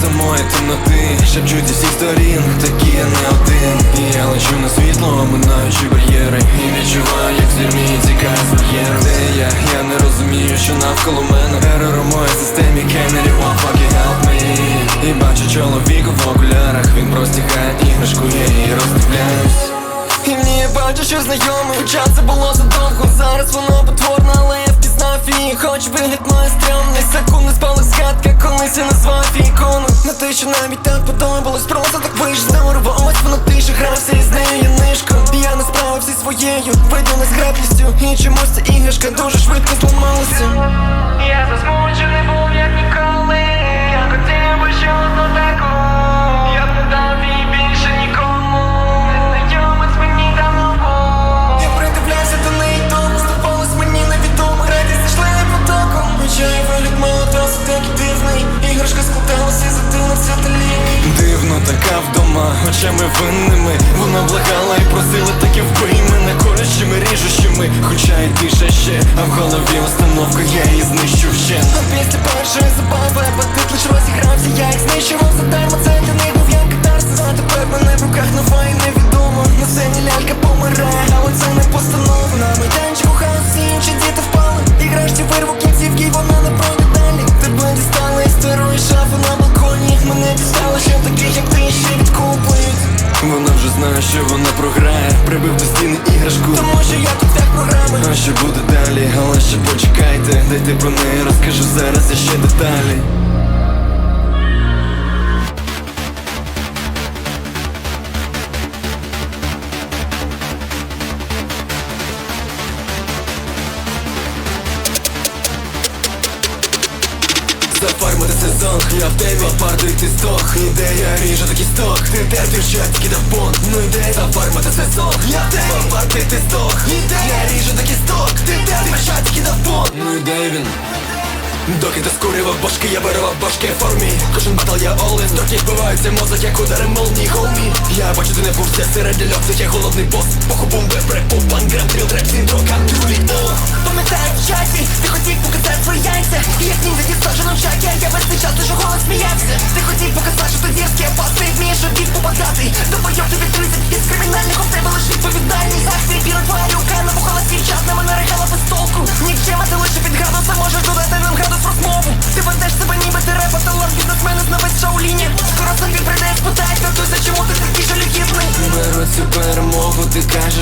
самої темноти. Шепчуть зі всіх сторін, такі я не один. І я лечу на світло, минаючи бар'єри. І відчуваю, як з вірмі тікає з бар'єру Де я? Я не розумію, що навколо мене. Ерор у моїй системі, can anyone fucking help me. І бачу чоловіка в окулярах. Він простягає іграшку, я її роздивляюсь. І мені бачу, що знайоме Хоча це було задовго Зараз воно потворне, але я впізнав її Хоч вигляд має стрьомний Секундний спалах згадка, колись я назвав її ікону На те, що навіть так подобалось Просто так вийшло. Замурувалась воно тише Грався із нею я нишко я не справився своєю з граблістю. І чомусь ця іграшка дуже швидко зламалася. Я засмучений просила таки вбий мене Колючими, ріжущими, хоча й тише ще А в голові установка, я її знищу ще. Після першої забави апетит лиш розігрався Я їх знищував задарма, Знає, що вона програє. Прибив до стіни іграшку. Тому що я тут як програми А що буде далі, але ще почекайте. Дайте про неї розкажу зараз я ще деталі Зафармити сезон, я в темі Парти ти стох, ідея ріже такий сток. Ти терпів, що я тільки дав понт Ну ідея зафармити сезон, я в темі Парти ти стох, ідея ріже такий сток. Ти терпів, що я тільки дав понт Ну і де він? Доки ти скурював башки, я вирував башки в формі. Кожен батл я all-in, доки вбиваються мозок, як удари молнії, холмі. Я бачу, ти не був все серед для льоцих, я голодний бос. Поху бомби, препу, панграм, тріл, треп, сіндром,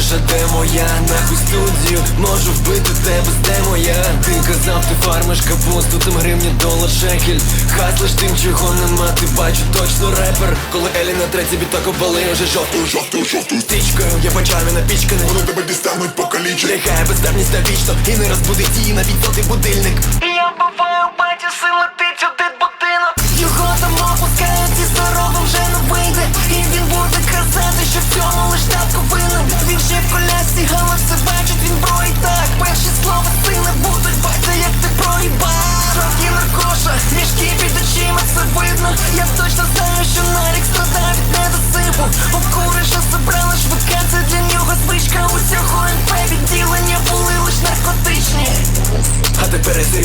ти кажеш, де моя? Нахуй студію, можу вбити тебе, де моя? Ти казав, ти фармиш капусту, там гривні, долар, шекель. Хаслиш тим, чого нема, ти бачу точно репер. Коли Елі на третій біток обвали вже жовту Жовту, жовту, Стічкою, я почав напічканий вони тебе дістануть покалічать Лягає бездарність навічно і не розбудить її навіть сотий будильник. І я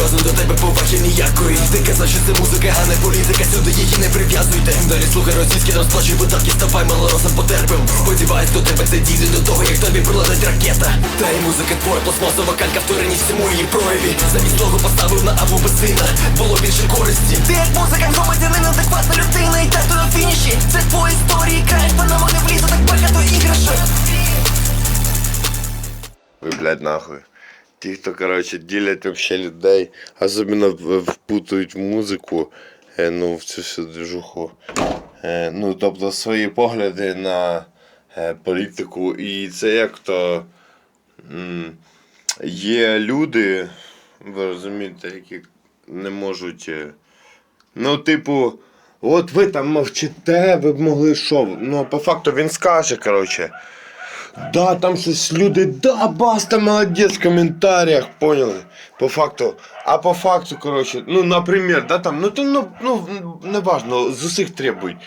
серйозно до тебе поваги ніякої. Ти казав, що це музика, а не політика. Сюди її не прив'язуйте. Далі слухай російські, там сплачуй видатки, ставай малоросом потерпим Сподіваюсь, до тебе це дійде до того, як тобі прилетить ракета. Та й музика твоя пластмасова калька вторині всьому її прояві. Замість того поставив на або без сина Було більше користі. Ти як музика, громадянин, адекватна людина і тато на фініші. Це твої історії, краєш, панове не влізу, так багато іграшок. Ви, блядь, нахуй. Ті, хто, коротше, ділять вообще людей, особливо впутують в музику, е, ну, в цю всю движуху. Е, ну, тобто свої погляди на е, політику. І це як то є люди, ви розумієте, які не можуть. Ну, типу, от ви там мовчите, ви б могли що? Ну, по факту він скаже, коротше. Да, там щось люди, да, баста, молодець в коментарях, поняли? По факту. А по факту, коротше, ну, наприклад, да, там, ну, то, ну, ну, не важно, з усіх требують.